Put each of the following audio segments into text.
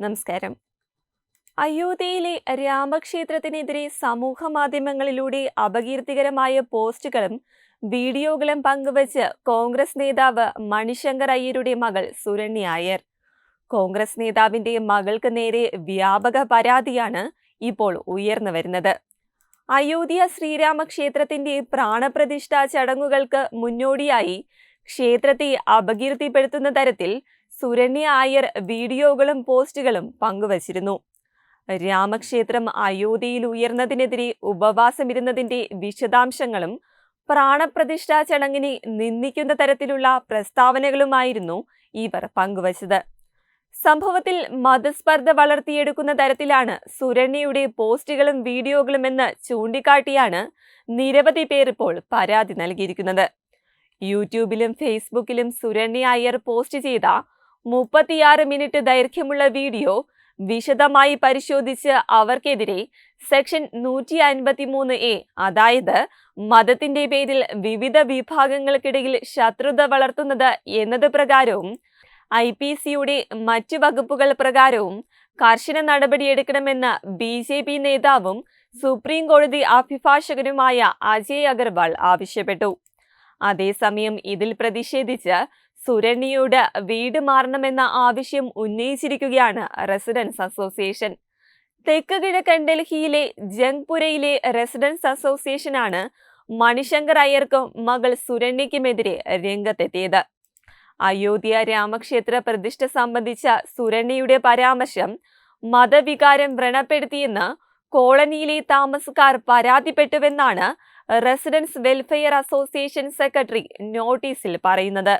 നമസ്കാരം. അയോധ്യയിലെ രാമക്ഷേത്രത്തിനെതിരെ സമൂഹ മാധ്യമങ്ങളിലൂടെ അപകീർത്തികരമായ പോസ്റ്റുകളും വീഡിയോകളും പങ്കുവച്ച് കോൺഗ്രസ് നേതാവ് മണിശങ്കർ അയ്യരുടെ മകൾ സുരണ്യ അയ്യർ. കോൺഗ്രസ് നേതാവിന്റെ മകൾക്ക് നേരെ വ്യാപക പരാതിയാണ് ഇപ്പോൾ ഉയർന്നു വരുന്നത്. അയോധ്യ ശ്രീരാമക്ഷേത്രത്തിന്റെ പ്രാണപ്രതിഷ്ഠാ ചടങ്ങുകൾക്ക് മുന്നോടിയായി ക്ഷേത്രത്തെ അപകീർത്തിപ്പെടുത്തുന്ന തരത്തിൽ സുരണ്യ ആയർ വീഡിയോകളും പോസ്റ്റുകളും പങ്കുവച്ചിരുന്നു. രാമക്ഷേത്രം അയോധ്യയിൽ ഉയർന്നതിനെതിരെ ഉപവാസമിരുന്നതിന്റെ വിശദാംശങ്ങളും പ്രാണപ്രതിഷ്ഠാ ചടങ്ങിനെ നിന്ദിക്കുന്ന തരത്തിലുള്ള പ്രസ്താവനകളുമായിരുന്നു ഇവർ പങ്കുവച്ചത്. സംഭവത്തിൽ മതസ്പർദ്ധ വളർത്തിയെടുക്കുന്ന തരത്തിലാണ് സുരണ്യയുടെ പോസ്റ്റുകളും വീഡിയോകളും എന്ന് ചൂണ്ടിക്കാട്ടിയാണ് നിരവധി പേർ ഇപ്പോൾ പരാതി നൽകിയിരിക്കുന്നത്. യൂട്യൂബിലും ഫേസ്ബുക്കിലും സുരണ്യ അയ്യർ പോസ്റ്റ് ചെയ്ത മുപ്പത്തിയാറ് മിനിറ്റ് ദൈർഘ്യമുള്ള വീഡിയോ വിശദമായി പരിശോധിച്ച് അവർക്കെതിരെ സെക്ഷൻ നൂറ്റി അൻപത്തി മൂന്ന് എ അതായത് മതത്തിന്റെ പേരിൽ വിവിധ വിഭാഗങ്ങൾക്കിടയിൽ ശത്രുത വളർത്തുന്നത് എന്നത് പ്രകാരവും ഐ പി സിയുടെ മറ്റു വകുപ്പുകൾ പ്രകാരവും കർശന നടപടിയെടുക്കണമെന്ന് ബി ജെ പി നേതാവും സുപ്രീം കോടതി അഭിഭാഷകനുമായ അജയ് അഗർവാൾ ആവശ്യപ്പെട്ടു. അതേസമയം ഇതിൽ പ്രതിഷേധിച്ച് സുരണിയോട് വീട് മാറണമെന്ന ആവശ്യം ഉന്നയിച്ചിരിക്കുകയാണ് റെസിഡൻസ് അസോസിയേഷൻ. തെക്ക് കിഴക്കൻ ഡൽഹിയിലെ ജംഗ്പുരയിലെ റെസിഡൻസ് അസോസിയേഷനാണ് മണിശങ്കർ അയ്യർക്കും മകൾ സുരണ്യയ്ക്കുമെതിരെ രംഗത്തെത്തിയത്. അയോധ്യ രാമക്ഷേത്ര പ്രതിഷ്ഠ സംബന്ധിച്ച സുരണ്യയുടെ പരാമർശം മതവികാരം വ്രണപ്പെടുത്തിയെന്ന് കോളനിയിലെ താമസക്കാർ പരാതിപ്പെട്ടുവെന്നാണ് റെസിഡൻസ് വെൽഫെയർ അസോസിയേഷൻ സെക്രട്ടറി നോട്ടീസിൽ പറയുന്നത്.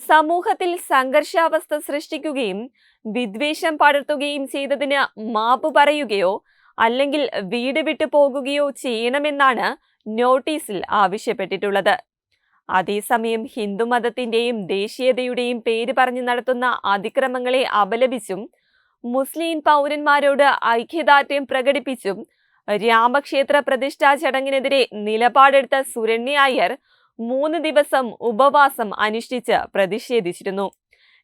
സമൂഹത്തിൽ സംഘർഷാവസ്ഥ സൃഷ്ടിക്കുകയും വിദ്വേഷം പടർത്തുകയും ചെയ്തതിന് മാപ്പ് പറയുകയോ അല്ലെങ്കിൽ വീട് വിട്ടു പോകുകയോ ചെയ്യണമെന്നാണ് നോട്ടീസിൽ ആവശ്യപ്പെട്ടിട്ടുള്ളത്. അതേസമയം ഹിന്ദുമതത്തിന്റെയും ദേശീയതയുടെയും പേര് പറഞ്ഞു നടത്തുന്ന അതിക്രമങ്ങളെ അപലപിച്ചും മുസ്ലിം പൗരന്മാരോട് ഐക്യദാർഢ്യം പ്രകടിപ്പിച്ചും രാമക്ഷേത്ര പ്രതിഷ്ഠാ ചടങ്ങിനെതിരെ നിലപാടെടുത്ത സുരണ്യ അയ്യർ മൂന്ന് ദിവസം ഉപവാസം അനുഷ്ഠിച്ച് പ്രതിഷേധിച്ചിരുന്നു.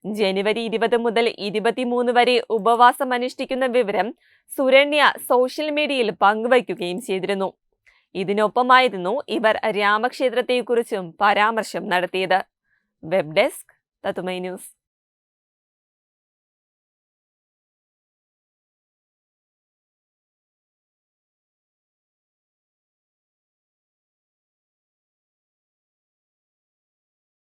ജനുവരി ഇരുപത് മുതൽ ഇരുപത്തിമൂന്ന് വരെ ഉപവാസം അനുഷ്ഠിക്കുന്ന വിവരം സുരണ്യ സോഷ്യൽ മീഡിയയിൽ പങ്കുവയ്ക്കുകയും ചെയ്തിരുന്നു. ഇതിനൊപ്പമായിരുന്നു ഇവർ രാമക്ഷേത്രത്തെക്കുറിച്ചും പരാമർശം നടത്തിയത്. വെബ് ഡെസ്ക് തത്തുമൈ ന്യൂസ്.